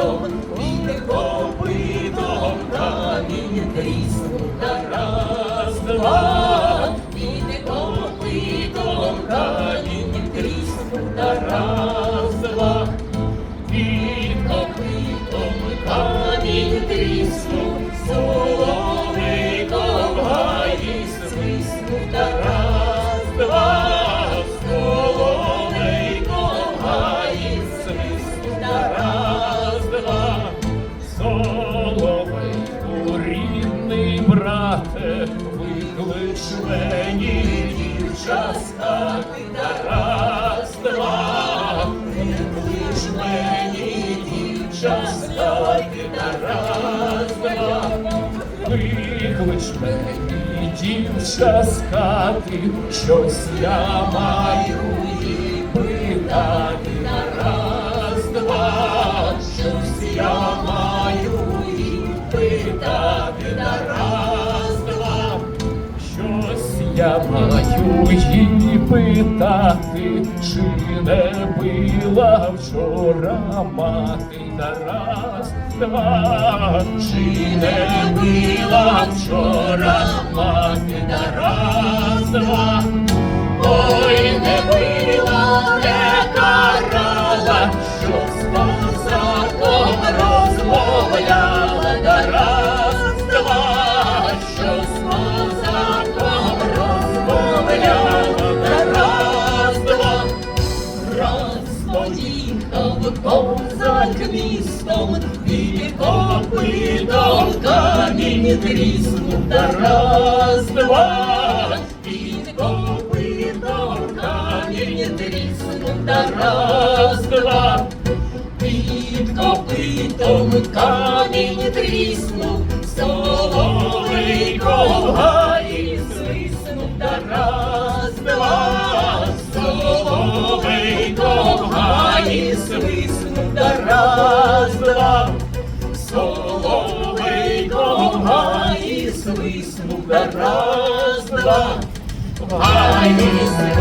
містом, піде копитом камінь тріснув та раз, два, піде копитом камінь тріснув та раз, брате, виклич мені дівча з та раз, два. Виклич мені дівча з хати та раз, два. Виклич мені дівча з щось я маю я маю її питати, чи не била вчора мати на раз, два, чи не била вчора мати на раз, два. Раз поїхав козак містом, і копитом камінь тріснув та раз, два, під копитом камінь тріснув та раз, два. Під копитом камінь тріснув, соловейко в гаї свиснув та раз, два, Гаї да раз, два, соловейко в свиснуть да раз, два, гай гаї